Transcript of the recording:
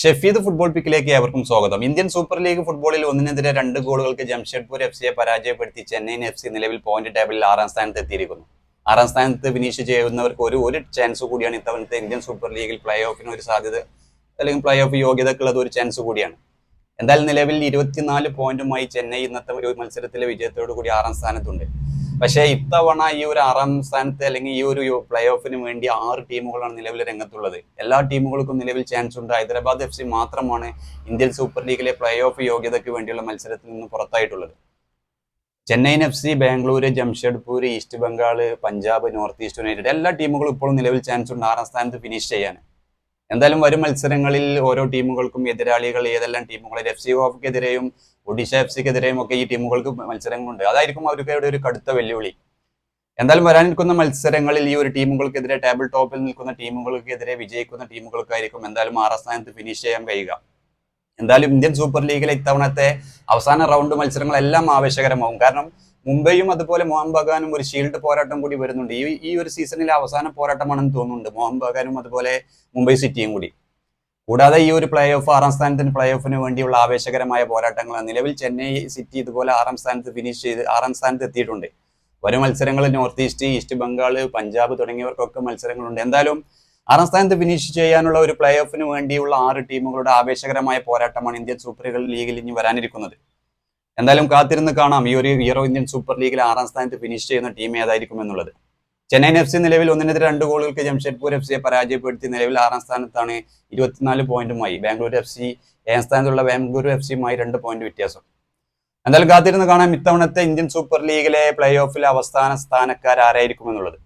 Shefeed football പിക്കിലേക്ക് ഏവർക്കും സ്വാഗതം. Indian super league ഫുട്ബോളിൽ ഒന്നിനെതിരെ രണ്ട് ഗോളുകൾക്ക് ജംഷഡ്പൂർ എഫ് സിയെ പരാജയപ്പെടുത്തി ചെന്നൈയിൻ എഫ് സി നിലവിൽ പോയിന്റ് ടേബിളിൽ ആറാം സ്ഥാനത്ത് എത്തിയിരിക്കുന്നു. ആറാം സ്ഥാനത്ത് ഫിനിഷ് ചെയ്യുന്നവർക്ക് ഒരു ഒരു ചാൻസ് കൂടിയാണ് ഇത്തവണത്തെ ഇന്ത്യൻ സൂപ്പർ ലീഗിൽ പ്ലേ ഓഫിന് ഒരു സാധ്യത അല്ലെങ്കിൽ പ്ലേ ഓഫ് യോഗ്യതക്കുള്ളത് ഒരു ചാൻസ് കൂടിയാണ്. എന്തായാലും നിലവിൽ ഇരുപത്തിനാല് പോയിന്റുമായി ചെന്നൈ ഇന്നത്തെ ഒരു മത്സരത്തിലെ വിജയത്തോടു കൂടി ആറാം സ്ഥാനത്തുണ്ട്. പക്ഷേ ഇത്തവണ ഈ ഒരു ആറാം സ്ഥാനത്ത് അല്ലെങ്കിൽ ഈ ഒരു പ്ലേ ഓഫിന് വേണ്ടി ആറ് ടീമുകളാണ് നിലവിൽ രംഗത്തുള്ളത്. എല്ലാ ടീമുകൾക്കും നിലവിൽ ചാൻസ് ഉണ്ട്. ഹൈദരാബാദ് എഫ് സി മാത്രമാണ് ഇന്ത്യൻ സൂപ്പർ ലീഗിലെ പ്ലേ ഓഫ് യോഗ്യതയ്ക്ക് വേണ്ടിയുള്ള മത്സരത്തിൽ നിന്ന് പുറത്തായിട്ടുള്ളത്. Chennaiyin F C Bangalore Jamshedpur east Bengal Punjab north east united എല്ലാ ടീമുകളും ഇപ്പോഴും നിലവിൽ ചാൻസ് ഉണ്ട് ആറാം സ്ഥാനത്ത് ഫിനിഷ് ചെയ്യാൻ. എന്തായാലും വരും മത്സരങ്ങളിൽ ഓരോ ടീമുകൾക്കും എതിരാളികൾ ഏതെല്ലാം ടീമുകൾ എഫ് സി ഗോവക്കെതിരെയും ഒഡീഷ എഫ് സിക്കെതിരെയും ഒക്കെ ഈ ടീമുകൾക്ക് മത്സരങ്ങളുണ്ട്. അതായിരിക്കും അവർക്ക് ഒരു കടുത്ത വെല്ലുവിളി. എന്തായാലും വരാനിരിക്കുന്ന മത്സരങ്ങളിൽ ഈ ഒരു ടീമുകൾക്കെതിരെ ടേബിൾ ടോപ്പിൽ നിൽക്കുന്ന ടീമുകൾക്കെതിരെ വിജയിക്കുന്ന ടീമുകൾക്കായിരിക്കും എന്തായാലും ആറാം സ്ഥാനത്ത് ഫിനിഷ് ചെയ്യാൻ കഴിയുക എന്തായാലും ഇന്ത്യൻ സൂപ്പർ ലീഗിലെ ഇത്തവണത്തെ അവസാന റൗണ്ട് മത്സരങ്ങളെല്ലാം ആവേശകരമാവും കാരണം മുംബൈയും അതുപോലെ മോഹൻ ബഗാനും ഒരു ഷീൽഡ് പോരാട്ടം കൂടി വരുന്നുണ്ട്. ഈ ഈ ഒരു സീസണിലെ അവസാന പോരാട്ടമാണെന്ന് തോന്നുന്നുണ്ട്. മോഹൻ ബഗാനും അതുപോലെ മുംബൈ സിറ്റിയും കൂടി. കൂടാതെ ഈ ഒരു പ്ലേ ഓഫ് ആറാം സ്ഥാനത്തിന് പ്ലേ ഓഫിന് വേണ്ടിയുള്ള ആവേശകരമായ പോരാട്ടങ്ങളാണ് നിലവിൽ ചെന്നൈ സിറ്റി ഇതുപോലെ ആറാം സ്ഥാനത്ത് ഫിനിഷ് ചെയ്ത് ആറാം സ്ഥാനത്ത് എത്തിയിട്ടുണ്ട്. വരും മത്സരങ്ങളിൽ north east east Bengal Punjab തുടങ്ങിയവർക്കൊക്കെ മത്സരങ്ങളുണ്ട്. എന്തായാലും ആറാം സ്ഥാനത്ത് ഫിനിഷ് ചെയ്യാനുള്ള ഒരു പ്ലേ ഓഫിന് വേണ്ടിയുള്ള ആറ് ടീമുകളുടെ ആവേശകരമായ പോരാട്ടമാണ് ഇന്ത്യൻ സൂപ്പർ ലീഗിൽ ഇനി വരാനിരിക്കുന്നത്. എന്തായാലും കാത്തിരുന്ന് കാണാം ഈ ഒരു ഹീറോ ഇന്ത്യൻ സൂപ്പർ ലീഗിൽ ആറാം സ്ഥാനത്ത് ഫിനിഷ് ചെയ്യുന്ന ടീം ഏതായിരിക്കും എന്നുള്ളത്. ചെന്നൈയിൻ എഫ് സി നിലവിൽ ഒന്നിനെതിരെ രണ്ട് ഗോളുകൾക്ക് ജംഷഡ്പൂർ എഫ് സിയെ പരാജയപ്പെടുത്തി നിലവിൽ ആറാം സ്ഥാനത്താണ് ഇരുപത്തിനാല് പോയിന്റുമായി. ബാംഗ്ലൂർ എഫ് സി ഏഴാം സ്ഥാനത്തുള്ള ബാംഗ്ലൂർ എഫ് സിയുമായി രണ്ട് പോയിന്റ് വ്യത്യാസം. എന്തായാലും കാത്തിരുന്ന് കാണാം ഇത്തവണത്തെ ഇന്ത്യൻ സൂപ്പർ ലീഗിലെ പ്ലേ ഓഫിലെ അവസാന എന്നുള്ളത്